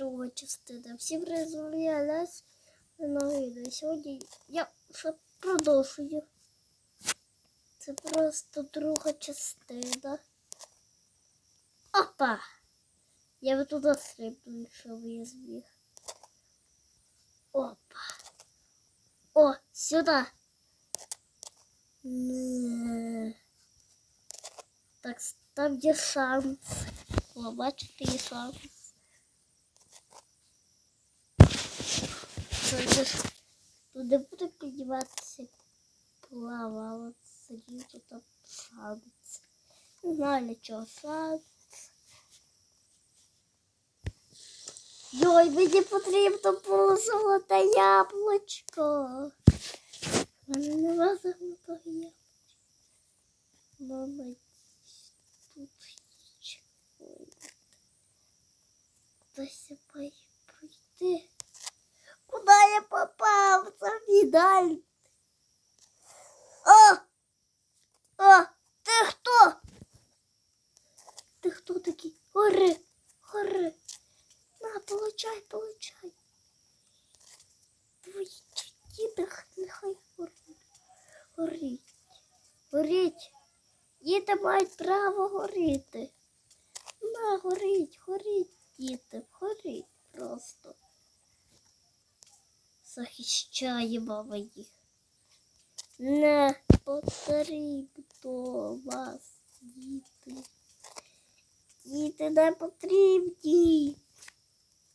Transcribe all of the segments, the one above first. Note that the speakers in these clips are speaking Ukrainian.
друга частина. Всім призволялась на відео. Сьогодні я ще продовжую. Це просто друга частина. Опа! Я би туди стрибну, якщо б я зміг. Опа. О, сюди. Не. Так, там є шанс. О, бачите, є шанс. Не буде підніматися плава, але сидів тут шанс. Не знаю для чого шанс. Йой, мені потрібно було золоте яблучко. У мене нема золотого яблучка. Мама, тут. Хтось медаль. О! О! Ти хто? Ти хто такий? Гори! Гори! На, получай, получай. Твої діти нехай горить. Горіть. Горіть. Діти мають право горіти. На, горіть, горіть, діти, горіть просто. Захищаємо їх. Не потрібно вас, діти. Діти не потрібні.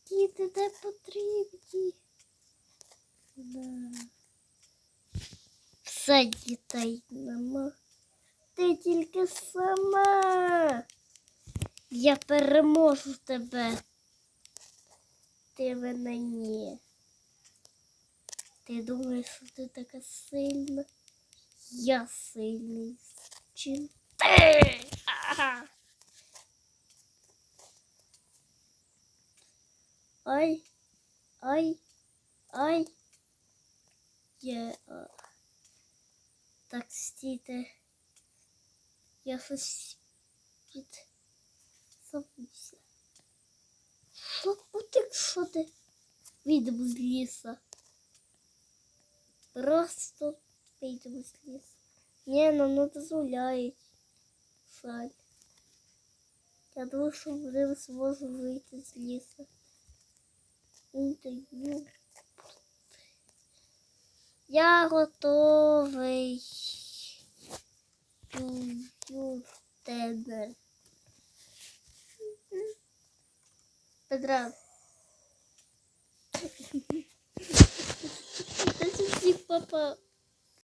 Діти не потрібні. Да. Все дітей нема. Ти тільки сама. Я переможу тебе. Ти мене ні. Ти думаєш, що ти така сильна? Я сильний. Чим ти? Ага. Ай, ай, ай. Я... а. Так, стійте. Я щось під... забувся. Що утік, що ти? Відемо з ліса. Просто вийдемо з лісу. Ні, нам не дозволяють. Жаль. Я думаю, що не зможу вийти з лісу. Інтерв'ю. Я готовий. Комп'ютер. Петра. 爸爸